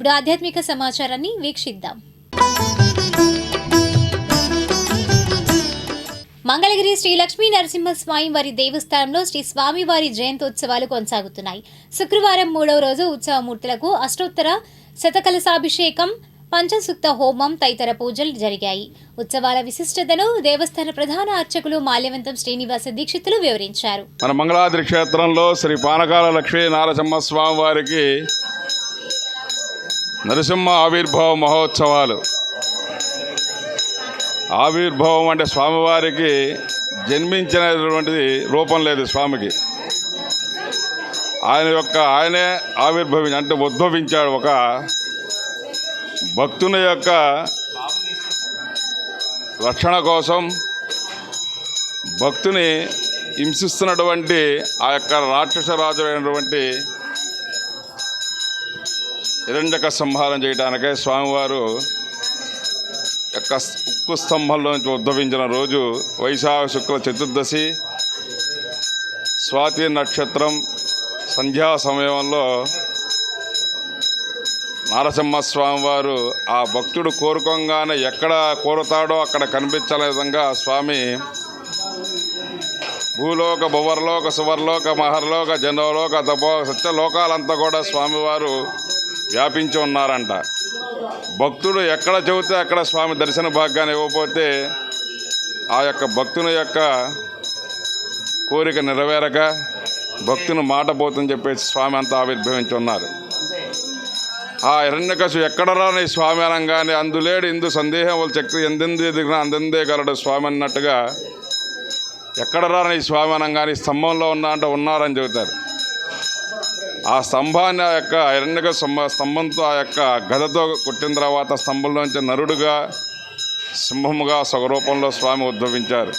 ఇప్పుడు ఆధ్యాత్మిక సమాచారాన్ని వీక్షిద్దాం. మంగళగిరి శ్రీ లక్ష్మీ నరసింహస్వామి వారి దేవస్థానంలో శ్రీ స్వామివారి జయంతోత్సవాలు కొనసాగుతున్నాయి. శుక్రవారం మూడవ రోజు ఉత్సవమూర్తులకు అష్టోత్తర శతకలసాభిషేకం పంచసుక్త హోమం తదితర పూజలు జరిగాయి. ఉత్సవాల విశిష్టతను దేవస్థాన ప్రధాన అర్చకులు మాల్యవంతం శ్రీనివాస దీక్షితులు వివరించారు. మన మంగళాద్రి క్షేత్రంలో శ్రీ పానకాల లక్ష్మీ నారసింహ స్వామి వారికి నరసింహ ఆవిర్భావ మహోత్సవాలు. ఆవిర్భావం అంటే స్వామివారికి జన్మించినటువంటిది రూపం లేదు స్వామికి. ఆయన యొక్క ఆయనే ఆవిర్భవి అంటే ఉద్భవించాడు ఒక భక్తుని యొక్క రక్షణ కోసం భక్తుని హింసిస్తున్నటువంటి ఆ యొక్క రాక్షస రాజు అయినటువంటి హిరణ్యక సంహారం చేయడానికే స్వామివారు యొక్క ఉక్కు స్తంభంలో నుంచి ఉద్భవించిన రోజు వైశాఖ శుక్ల చతుర్దశి స్వాతి నక్షత్రం సంధ్యా సమయంలో నారసింహ స్వామివారు ఆ భక్తుడు కోరుకోగానే ఎక్కడ కోరుతాడో అక్కడ కనిపించలే విధంగా స్వామి భూలోక భువర్లోక సువర్లోక మహర్లోక జనలోక తపో సత్యలోకాలంతా కూడా స్వామివారు వ్యాపించి ఉన్నారంట. భక్తుడు ఎక్కడ చెబితే అక్కడ స్వామి దర్శన భాగ్యాన్ని ఇవ్వకపోతే ఆ యొక్క భక్తుని యొక్క కోరిక నెరవేరక భక్తుని మాట పోతుందని చెప్పేసి స్వామి అంతా ఆవిర్భవించి ఉన్నారు. ఆ హిరణ్యకశు ఎక్కడ రాని స్వామి అనగానే అందులేడు ఇందు సందేహం వాళ్ళు చక్రి ఎందెందు దిగిన అందందే గలడు స్వామి అన్నట్టుగా ఎక్కడ రాని స్వామి అనగానే స్తంభంలో ఉన్నా అంటే ఉన్నారని చెబుతారు. ఆ స్తంభాన్ని ఆ యొక్క హిరణ్యక స్తంభ స్తంభంతో ఆ యొక్క గదతో కొట్టిన తర్వాత స్తంభంలోంచి నరుడుగా సింహముగా స్వరూపంలో స్వామి ఉద్భవించారు.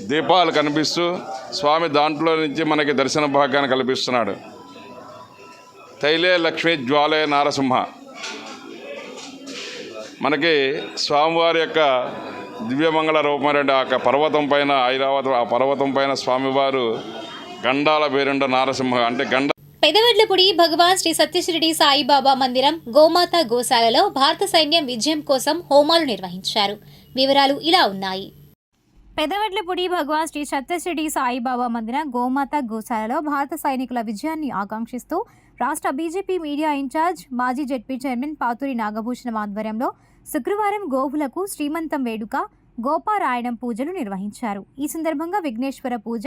దీపాలు కనిపిస్తూ స్వామి దాంట్లో నుంచి మనకి దర్శన భాగ్యాన్ని కల్పిస్తున్నాడు. తైలే లక్ష్మీ జ్వాలే నారసింహ. మనకి స్వామివారి యొక్క దివ్యమంగళ రూపమైనటువంటి ఆ యొక్క పర్వతం పైన ఐరావతం ఆ పర్వతం పైన స్వామివారు గండాల పేరుండ నారసింహ అంటే గండ పెదవడ్లపుడి భగవాన్ శ్రీ సత్యశ్రీడి సాయిబాబా మందిరం గోమాత గోశాలలో భారత సైన్యం విజయం కోసం హోమాలు నిర్వహించారు. వివరాలు ఇలా ఉన్నాయి. పెదవడ్లపుడి భగవాన్ శ్రీ సత్యశ్రీడి సాయిబాబా మందిరం గోమాత గోశాలలో భారత సైనికుల విజయాన్ని ఆకాంక్షిస్తూ రాష్ట్ర బీజేపీ మీడియా ఇన్ఛార్జ్ మాజీ జెడ్పీ చైర్మన్ పాతూరి నాగభూషణం ఆధ్వర్యంలో శుక్రవారం గోవులకు శ్రీమంతం వేడుక గోపారాయణం పూజలు నిర్వహించారు. ఈ సందర్భంగా విఘ్నేశ్వర పూజ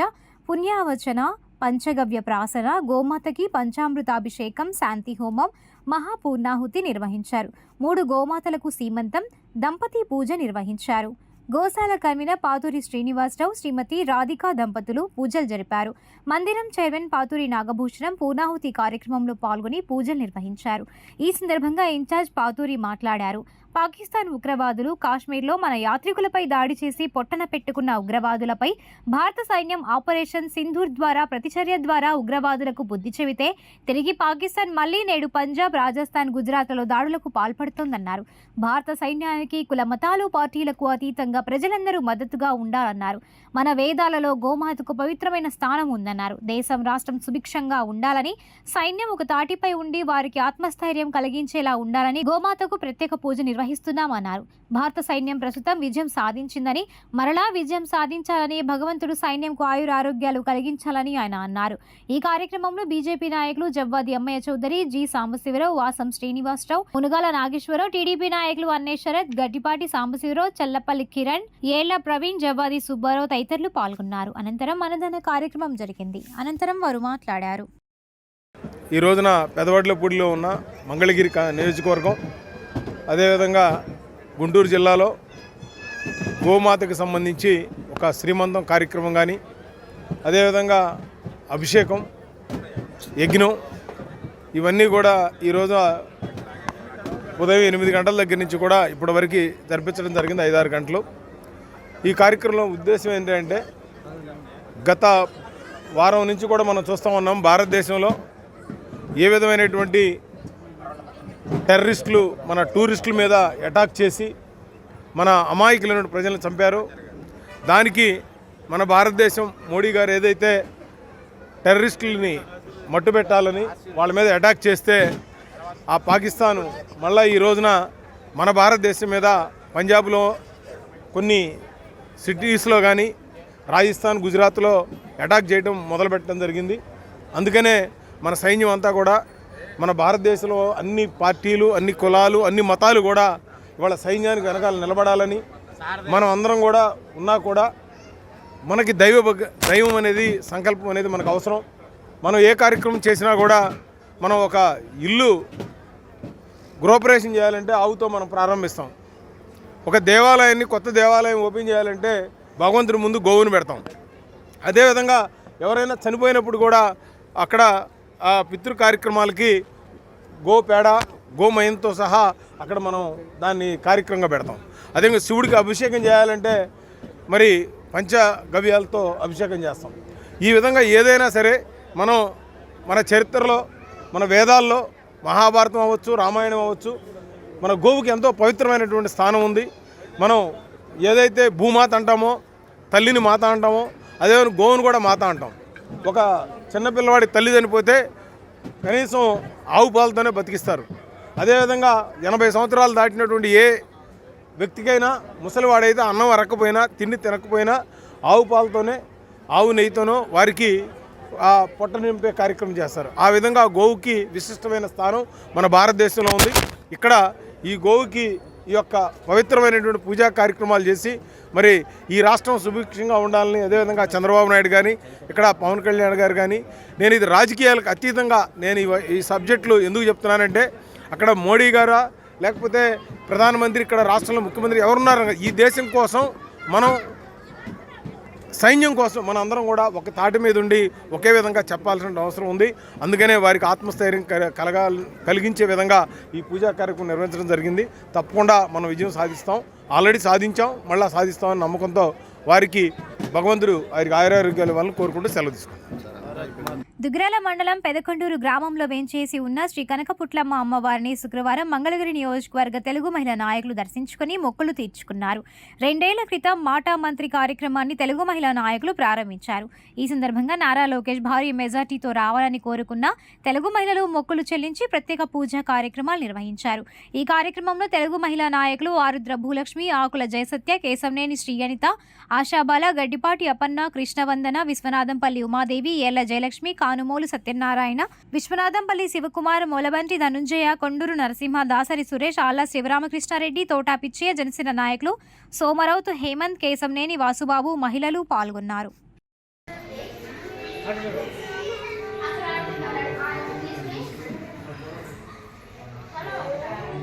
పుణ్యావచన పంచగవ్య ప్రాసన గోమాతకి పంచామృతాభిషేకం శాంతి హోమం మహాపూర్ణాహుతి నిర్వహించారు. మూడు గోమాతలకు సీమంతం దంపతి పూజ నిర్వహించారు. గోశాల కన్వీన పాతూరి శ్రీనివాసరావు శ్రీమతి రాధికా దంపతులు పూజలు జరిపారు. మందిరం చైర్మన్ పాతూరి నాగభూషణం పూర్ణాహుతి కార్యక్రమంలో పాల్గొని పూజలు నిర్వహించారు. ఈ సందర్భంగా ఇన్ఛార్జ్ పాతూరి మాట్లాడారు. పాకిస్తాన్ ఉగ్రవాదులు కాశ్మీర్లో మన యాత్రికులపై దాడి చేసి పొట్టన పెట్టుకున్న ఉగ్రవాదులపై భారత సైన్యం ఆపరేషన్ సింధూర్ ద్వారా ప్రతిచర్య ద్వారా ఉగ్రవాదులకు బుద్ధి చెబితే తిరిగి పాకిస్తాన్ మళ్ళీ నేడు పంజాబ్ రాజస్థాన్ గుజరాత్లలో దాడులకు పాల్పడుతోందన్నారు. భారత సైన్యానికి కుల మతాలు పార్టీలకు అతీతంగా ప్రజలందరూ మద్దతుగా ఉండాలన్నారు. మన వేదాలలో గోమాతకు పవిత్రమైన స్థానం ఉందన్నారు. దేశం రాష్ట్రం సుభిక్షంగా ఉండాలని సైన్యం ఒక తాటిపై ఉండి వారికి ఆత్మస్థైర్యం కలిగించేలా ఉండాలని గోమాతకు ప్రత్యేక పూజ నిర్వహిస్తున్నామన్నారు. భారత సైన్యం ప్రస్తుతం విజయం సాధించిందని మరలా విజయం సాధించాలని భగవంతుడు సైన్యంకు ఆయుర ఆరోగ్యాలు కలిగించాలని ఆయన అన్నారు. ఈ కార్యక్రమంలో బీజేపీ నాయకులు జవ్వాది అమ్మయ్య చౌదరి జి సాంబశివరావు వాసం శ్రీనివాసరావు మునుగాల నాగేశ్వరరావు టీడీపీ నాయకులు అన్నే శరత్ గడ్డిపాటి సాంబశివరావు చల్లపల్లి కిరణ్ ఏళ్ళ ప్రవీణ్ జవ్వాది సుబ్బారావు తదితరులు పాల్గొన్నారు. అనంతరం అన్నదాన కార్యక్రమం జరిగింది. అనంతరం వారు మాట్లాడారు. ఈ రోజున పెదవడ్లపూడిలో ఉన్న మంగళగిరి నియోజకవర్గం అదేవిధంగా గుంటూరు జిల్లాలో గోమాతకు సంబంధించి ఒక శ్రీమంతం కార్యక్రమం కానీ అదేవిధంగా అభిషేకం యజ్ఞం ఇవన్నీ కూడా ఈరోజు ఉదయం ఎనిమిది గంటల దగ్గర నుంచి కూడా ఇప్పటివరకు జరిపించడం జరిగింది ఐదారు గంటలు. ఈ కార్యక్రమంలో ఉద్దేశం ఏంటంటే గత వారం నుంచి కూడా మనం చూస్తూ ఉన్నాం భారతదేశంలో ఏ విధమైనటువంటి టెర్రరిస్టులు మన టూరిస్టుల మీద అటాక్ చేసి మన అమాయకులైన ప్రజలను చంపారు. దానికి మన భారతదేశం మోడీ గారు ఏదైతే టెర్రరిస్టులని మట్టుబెట్టాలని వాళ్ళ మీద అటాక్ చేస్తే ఆ పాకిస్తాన్ మళ్ళీ ఈ రోజున మన భారతదేశం మీద పంజాబ్లో కొన్ని సిటీస్లో కానీ రాజస్థాన్ గుజరాత్లో అటాక్ చేయడం మొదలుపెట్టడం జరిగింది. అందుకనే మన సైన్యం అంతా కూడా మన భారతదేశంలో అన్ని పార్టీలు అన్ని కులాలు అన్ని మతాలు కూడా ఇవాళ సైన్యానికి వెనకాల నిలబడాలని మనం అందరం కూడా ఉన్నా కూడా మనకి దైవ భగ- దైవం అనేది సంకల్పం అనేది మనకు అవసరం. మనం ఏ కార్యక్రమం చేసినా కూడా మనం ఒక ఇల్లు గృహప్రవేశం చేయాలంటే ఆవుతో మనం ప్రారంభిస్తాం. ఒక దేవాలయాన్ని కొత్త దేవాలయం ఓపెన్ చేయాలంటే భగవంతుడి ముందు గోవును పెడతాం. అదేవిధంగా ఎవరైనా చనిపోయినప్పుడు కూడా అక్కడ పితృ కార్యక్రమాలకి గో పేడ గోమయంతో సహా అక్కడ మనం దాన్ని కార్యక్రమంగా పెడతాం. అదేవిధంగా శివుడికి అభిషేకం చేయాలంటే మరి పంచగవ్యాలతో అభిషేకం చేస్తాం. ఈ విధంగా ఏదైనా సరే మనం మన చరిత్రలో మన వేదాల్లో మహాభారతం అవ్వచ్చు రామాయణం అవ్వచ్చు మన గోవుకి ఎంతో పవిత్రమైనటువంటి స్థానం ఉంది. మనం ఏదైతే భూమాత అంటామో తల్లిని మాత అంటామో అదే గోవును కూడా మాత అంటాం. ఒక చిన్నపిల్లవాడి తల్లి చనిపోతే కనీసం ఆవు పాలతోనే బతికిస్తారు. అదేవిధంగా ఎనభై సంవత్సరాలు దాటినటువంటి ఏ వ్యక్తికైనా ముసలివాడైతే అన్నం అరక్కపోయినా తిండి తినకపోయినా ఆవు పాలతోనే ఆవు నెయ్యితోనో వారికి ఆ పొట్ట నింపే కార్యక్రమం చేస్తారు. ఆ విధంగా గోవుకి విశిష్టమైన స్థానం మన భారతదేశంలో ఉంది. ఇక్కడ ఈ గోవుకి ఈ యొక్క పవిత్రమైనటువంటి పూజా కార్యక్రమాలు చేసి మరి ఈ రాష్ట్రం సుభిక్షంగా ఉండాలని అదేవిధంగా చంద్రబాబు నాయుడు కానీ ఇక్కడ పవన్ కళ్యాణ్ గారు కానీ నేను ఇది రాజకీయాలకు అతీతంగా నేను ఈ- ఈ సబ్జెక్టులు ఎందుకు చెప్తున్నానంటే అక్కడ మోడీ గారా లేకపోతే ప్రధానమంత్రి ఇక్కడ రాష్ట్రంలో ముఖ్యమంత్రి ఎవరున్నారు ఈ దేశం కోసం మనం సైన్యం కోసం మన అందరం కూడా ఒక తాటి మీద ఉండి ఒకే విధంగా చెప్పాల్సిన అవసరం ఉంది. అందుకనే వారికి ఆత్మస్థైర్యం కలగా కలిగించే విధంగా ఈ పూజా కార్యక్రమం నిర్వహించడం జరిగింది. తప్పకుండా మనం విజయం సాధిస్తాం. ఆల్రెడీ సాధించాం. మళ్ళీ సాధిస్తామని నమ్మకంతో వారికి భగవంతుడు వారికి ఆయురారోగ్యాల వల్ల కోరుకుంటూ సెలవు తీసుకుంటాం దుగ్రాల మండలం పెదకొండూరు గ్రామంలో వేంచేసి ఉన్న శ్రీ కనకపుట్లమ్మ అమ్మవారిని శుక్రవారం మంగళగిరి నియోజకవర్గ తెలుగు మహిళా నాయకులు దర్శించుకుని మొక్కులు తీర్చుకున్నారు. రెండేళ్ళ క్రితం మాటా మంత్రి కార్యక్రమాన్ని తెలుగు మహిళా నాయకులు ప్రారంభించారు. ఈ సందర్భంగా నారా లోకేష్ భారీ మెజార్టీతో రావాలని కోరుకున్న తెలుగు మహిళలు మొక్కులు చెల్లించి ప్రత్యేక పూజా కార్యక్రమాలు నిర్వహించారు. ఈ కార్యక్రమంలో తెలుగు మహిళా నాయకులు ఆరుద్ర భూలక్ష్మి ఆకుల జయసత్య కేశవనేని శ్రీ అనిత ఆశాబాల గడ్డిపాటి అపన్న కృష్ణవందన విశ్వనాథంపల్లి ఉమాదేవి ఏళ్ళ జయలక్ష్మి కానుమోలు సత్యనారాయణ విశ్వనాథంపల్లి శివకుమార్ మొలబంటి ధనుంజయ కొండూరు నరసింహ దాసరి సురేష్ ఆళ్ళ శివరామకృష్ణారెడ్డి తోటాపిచ్చయ్య జనసేన నాయకులు సోమరౌత్ హేమంత్ కేశంనేని వాసుబాబు మహిళలు పాల్గొన్నారు.